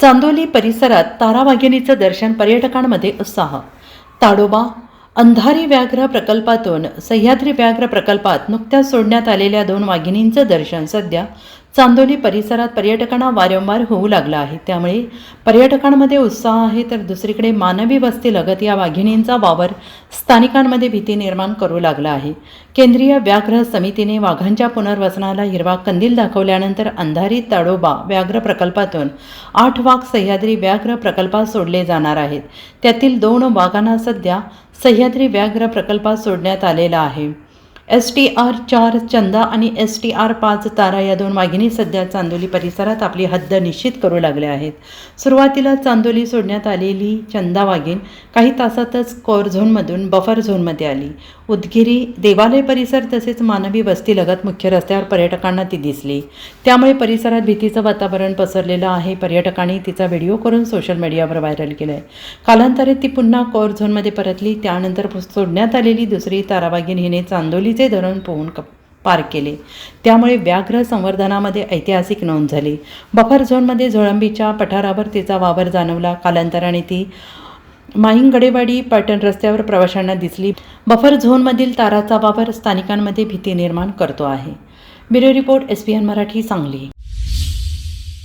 चांदोली परिसरात तारावाघिणीचं दर्शन पर्यटकांमध्ये उत्साह. ताडोबा अंधारी व्याघ्र प्रकल्पातून सह्याद्री व्याघ्र प्रकल्पात नुकत्याच सोडण्यात आलेल्या दोन वाघिणींचं दर्शन सध्या चांदोली परिसरात पर्यटकांना वारंवार होऊ लागला आहे. त्यामुळे पर्यटकांमध्ये उत्साह आहे तर दुसरीकडे मानवी वस्तीलगत या वाघिणींचा वावर स्थानिकांमध्ये भीती निर्माण करू लागला आहे. केंद्रीय व्याघ्र समितीने वाघांच्या पुनर्वसनाला हिरवा कंदील दाखवल्यानंतर अंधारी ताडोबा व्याघ्र प्रकल्पातून आठ वाघ सह्याद्री व्याघ्र प्रकल्पात सोडले जाणार आहेत. त्यातील दोन वाघांना सध्या सह्याद्री व्याघ्र प्रकल्पात सोडण्यात आलेला आहे. एस टी आर चार चंदा आणि एस टी आर पाच तारा या दोन वाघिणी सध्या चांदोली परिसरात आपली हद्द निश्चित करू लागल्या आहेत. सुरुवातीला चांदोली सोडण्यात आलेली चंदा वाघीण काही तासातच कोर झोनमधून बफर झोनमध्ये आली. उदगिरी देवालय परिसर तसेच मानवी वस्तीलगत मुख्य रस्त्यावर पर्यटकांना ती दिसली. त्यामुळे परिसरात भीतीचं वातावरण पसरलेलं आहे. पर्यटकांनी तिचा व्हिडिओ करून सोशल मीडियावर व्हायरल केला आहे कालांतरे ती पुन्हा कोर झोनमध्ये परतली. त्यानंतर सोडण्यात आलेली दुसरी तारावागीण हिने चांदोलीचे धरण पोहून क पार केले. त्यामुळे व्याघ्र संवर्धनामध्ये ऐतिहासिक नोंद झाली. बफर झोनमध्ये झोळंबीच्या पठारावर तिचा वावर जाणवला. कालांतराने ती माहिंगडेवाडी पाटण रस्त्यावर प्रवाशांना दिसली. बफर झोनमधील ताराचा वापर स्थानिकांमध्ये भीती निर्माण करतो आहे. Bureau report S P N Marathi Sangli.